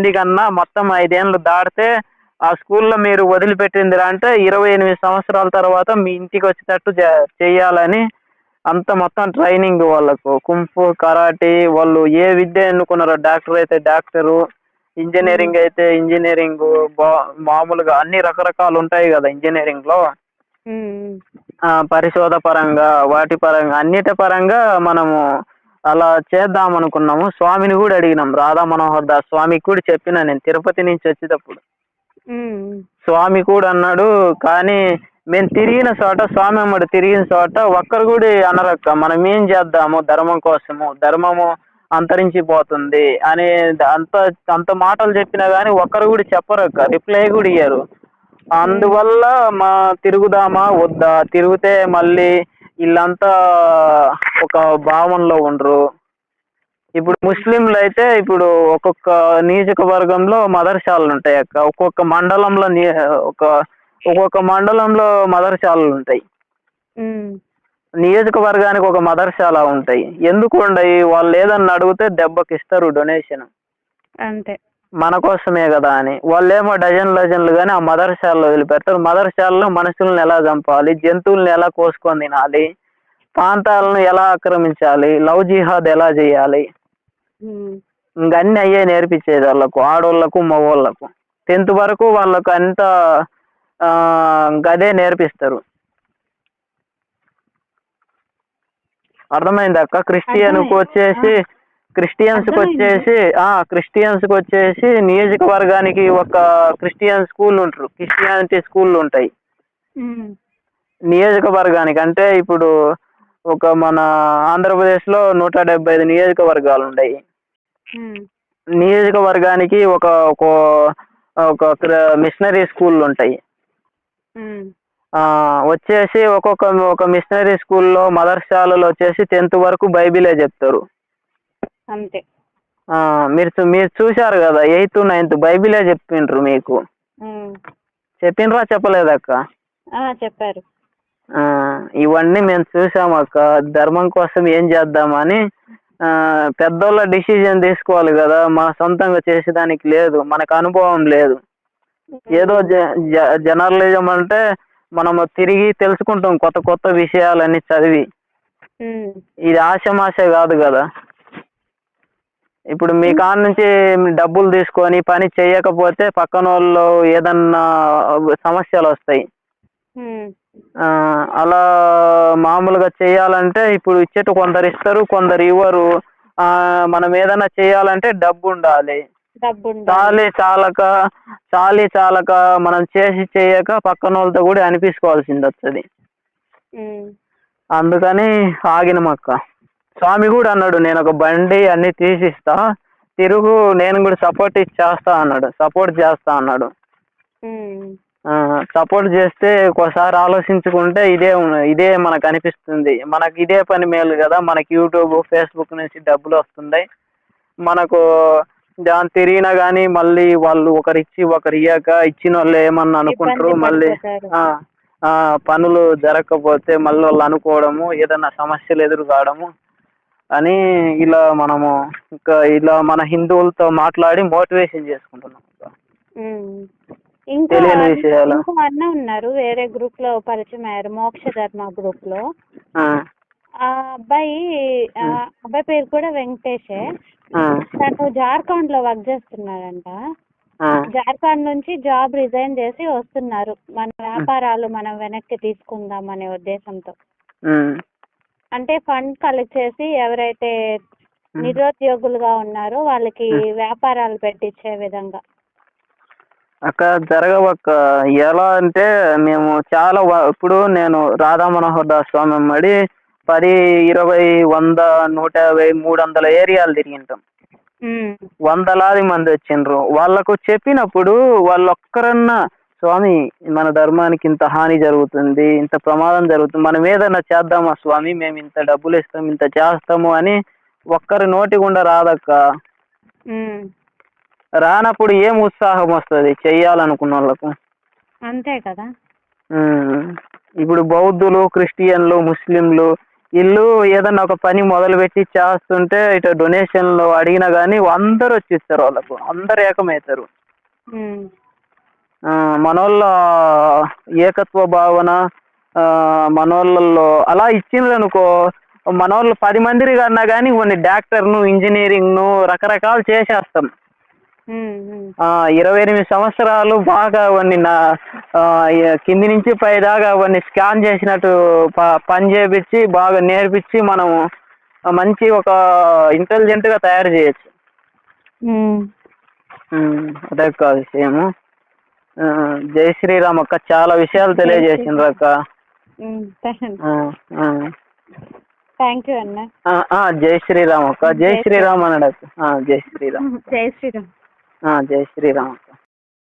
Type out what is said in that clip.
మంది కన్నా మొత్తం ఐదేళ్ళు దాటితే ఆ స్కూల్లో మీరు వదిలిపెట్టిందిరా అంటే ఇరవై ఎనిమిది సంవత్సరాల తర్వాత మీ ఇంటికి వచ్చేటట్టు చేయాలని అంత మొత్తం ట్రైనింగ్ వాళ్ళకు. కుంఫు కరాటే వాళ్ళు ఏ విద్య ఎన్నుకున్నారో డాక్టర్ అయితే డాక్టరు ఇంజనీరింగ్ అయితే ఇంజనీరింగ్ మామూలుగా అన్ని రకరకాలు ఉంటాయి కదా ఇంజనీరింగ్లో పరిశోధ పరంగా వాటి పరంగా అన్నిటి పరంగా మనము అలా చేద్దాం అనుకున్నాము స్వామిని కూడా అడిగినాం రాధా మనోహర్ దాస్ స్వామికి కూడా చెప్పిన నేను తిరుపతి నుంచి వచ్చేటప్పుడు. స్వామి కూడా అన్నాడు కానీ మేము తిరిగిన చోట స్వామి అమ్మడు తిరిగిన చోట ఒక్కరు కూడా అనరక్క. మనం ఏం చేద్దాము? ధర్మం కోసము. ధర్మము అంతరించిపోతుంది. అని అంత అంత మాటలు చెప్పినా కానీ ఒక్కరు కూడా చెప్పరక్క. రిప్లై కూడా ఇయ్యరు. అందువల్ల మా తిరుగుదామా వద్దా? తిరిగితే మళ్ళీ వీళ్ళంతా ఒక భావనలో ఉండరు. ఇప్పుడు ముస్లింలు అయితే ఇప్పుడు ఒక్కొక్క నియోజకవర్గంలో మదర్శాలలు ఉంటాయి అక్క. ఒక్కొక్క మండలంలో ఒక ఒక్కొక్క మండలంలో మదర్శాలలు ఉంటాయి నియోజకవర్గానికి ఒక మదర్శాల ఉంటాయి. ఎందుకు ఉండయి వాళ్ళు ఏదన్నా అడిగితే దెబ్బకి ఇస్తారు డొనేషన్. అంతే. మన కోసమే కదా అని. వాళ్ళేమో డజన్ డజన్లు కానీ ఆ మదర్శాలలో వదిలిపెడతారు. మదర్శాలలో మనుషులను ఎలా చంపాలి? జంతువులను ఎలా కోసుకొని తినాలి? ప్రాంతాలను ఎలా ఆక్రమించాలి? లవ్ జిహాద్ ఎలా చేయాలి? ఇంక అన్ని అయ్యే నేర్పించేది వాళ్ళకు ఆడోళ్ళకు మగోళ్ళకు. టెన్త్ వరకు వాళ్ళకు అంత గదే నేర్పిస్తారు. అర్థమైంది అక్క? క్రిస్టియన్కి వచ్చేసి క్రిస్టియన్స్కి వచ్చేసి ఆ క్రిస్టియన్స్కి వచ్చేసి నియోజకవర్గానికి ఒక క్రిస్టియన్ స్కూల్ ఉంటారు క్రిస్టియానిటీ స్కూళ్ళు ఉంటాయి నియోజకవర్గానికి అంటే ఇప్పుడు ఒక మన ఆంధ్రప్రదేశ్లో నూట డెబ్బై ఐదు నియోజకవర్గాలు ఉన్నాయి నియోజకవర్గానికి ఒక ఒక మిషనరీ స్కూళ్ళు ఉంటాయి వచ్చేసి ఒక్కొక్క ఒక మిషనరీ స్కూల్లో మదర్శాలలో వచ్చేసి టెన్త్ వరకు బైబిలే చెప్తారు. అంతే. మీరు మీరు చూశారు కదా ఎయిత్ నైన్త్ బైబిలే చెప్పిండ్రు మీకు. చెప్పిండ్రా చెప్పలేదక్క చెప్పారు. ఇవన్నీ మేము చూసాం అక్క. ధర్మం కోసం ఏం చేద్దామని పెద్దోళ్ళ డిసిజన్ తీసుకోవాలి కదా. మన సొంతంగా చేసేదానికి లేదు. మనకు అనుభవం లేదు. ఏదో జర్నలిజం అంటే మనము తిరిగి తెలుసుకుంటాం కొత్త కొత్త విషయాలన్నీ చదివి. ఇది ఆశమాశ కాదు కదా. ఇప్పుడు మీ కాడ నుంచి డబ్బులు తీసుకొని పని చేయకపోతే పక్కన వాళ్ళు ఏదన్నా సమస్యలు వస్తాయి. అలా మామూలుగా చేయాలంటే ఇప్పుడు ఇచ్చేట కొందరు ఇస్తారు కొందరు ఇవ్వరు. ఆ, మనం ఏదైనా చేయాలంటే డబ్బు ఉండాలి. చాలి చాలక చాలి చాలక మనం చేసి చేయక పక్కన వాళ్ళతో కూడా అనిపించుకోవాల్సింది వస్తుంది అందుకని ఆగినమక్క. స్వామి కూడా అన్నాడు నేను ఒక బండి అన్ని తీసిస్తా తిరుగు నేను కూడా సపోర్ట్ ఇచ్చేస్తా అన్నాడు సపోర్ట్ చేస్తా అన్నాడు. సపోర్ట్ చేస్తే ఒకసారి ఆలోచించుకుంటే ఇదే ఇదే మనకు అనిపిస్తుంది. మనకి ఇదే పని మేలు కదా. మనకి యూట్యూబ్ ఫేస్బుక్ నుంచి డబ్బులు వస్తున్నాయి. మనకు దాని తిరిగినా కానీ మళ్ళీ వాళ్ళు ఒకరు ఇచ్చి ఒకరు ఇయ్యాక ఇచ్చిన వాళ్ళు ఏమన్నా అనుకుంటారు మళ్ళీ పనులు జరగకపోతే మళ్ళీ వాళ్ళు అనుకోవడము ఏదన్నా సమస్యలు ఎదురు కావడము అని ఇలా మనము ఇంకా ఇలా మన హిందువులతో మాట్లాడి మోటివేషన్ చేసుకుంటున్నాం. ఇంకో అన్న- విషయాలు. ఇంకో అన్న ఉన్నారు వేరే గ్రూప్లో పరిచయం అయ్యారు మోక్ష ధర్మ గ్రూప్లో. ఆ, అబ్బాయి అబ్బాయి పేరు కూడా వెంకటేషే తను జార్ఖండ్లో వర్క్ చేస్తున్నాడంట జార్ఖండ్ నుంచి జాబ్ రిజైన్ చేసి వస్తున్నారు. మన వ్యాపారాలు మనం వెనక్కి తీసుకుందాం అనే ఉద్దేశంతో. అంటే ఫండ్ కలెక్ట్ చేసి ఎవరైతే నిరుద్యోగులుగా ఉన్నారో వాళ్ళకి వ్యాపారాలు పెట్టించే విధంగా. అక్క. జరగవక్క ఎలా అంటే మేము చాలా ఇప్పుడు నేను రాధా మనోహర్ దాస్ స్వామి అమ్మడి పది ఇరవై వంద నూట యాభై మూడు వందల ఏరియాలు తిరిగింటాం. వందలాది మంది వచ్చిండ్రు. వాళ్ళకు చెప్పినప్పుడు వాళ్ళొక్కరన్నా స్వామి మన ధర్మానికి ఇంత హాని జరుగుతుంది ఇంత ప్రమాదం జరుగుతుంది మనం ఏదైనా చేద్దామా స్వామి? మేము ఇంత డబ్బులు ఇస్తాం ఇంత చేస్తాము అని ఒక్కరి నోటి గుండా రాదక్క. రానప్పుడు ఏం ఉత్సాహం వస్తుంది? చెయ్యాలనుకున్న వాళ్ళకు. అంతే కదా. ఇప్పుడు బౌద్ధులు క్రిస్టియన్లు ముస్లింలు ఇల్లు ఏదన్నా ఒక పని మొదలుపెట్టి చేస్తుంటే ఇటు డొనేషన్లు అడిగినా కానీ అందరూ వచ్చిస్తారు వాళ్ళకు. అందరు ఏకమవుతారు. మనోళ్ళ ఏకత్వ భావన మనోళ్ళల్లో అలా ఇచ్చిండ్రు అనుకో మనోళ్ళు పది మందిని కన్నా కానీ కొన్ని డాక్టర్ను ఇంజనీరింగ్ను రకరకాలు చేసేస్తాం. ఇరవై ఎనిమిది సంవత్సరాలు బాగా అవన్నీ నా కింది నుంచి పై దాకా అవన్నీ స్కాన్ చేసినట్టు పని చేపించి బాగా నేర్పించి మనం మంచి ఒక ఇంటెలిజెంట్గా తయారు చేయొచ్చు. అదే అక్క విషయము. ఆ, జై శ్రీరామ్ అక్క చాలా విషయాలు తెలియజేసిండ్రు అక్క. థ్యాంక్ యూ అన్న. జై శ్రీరామ్ అక్క. జై శ్రీరామ్ అన్నాడు అక్క. జై శ్రీరామ్. జై శ్రీరామ్. జై శ్రీరామ్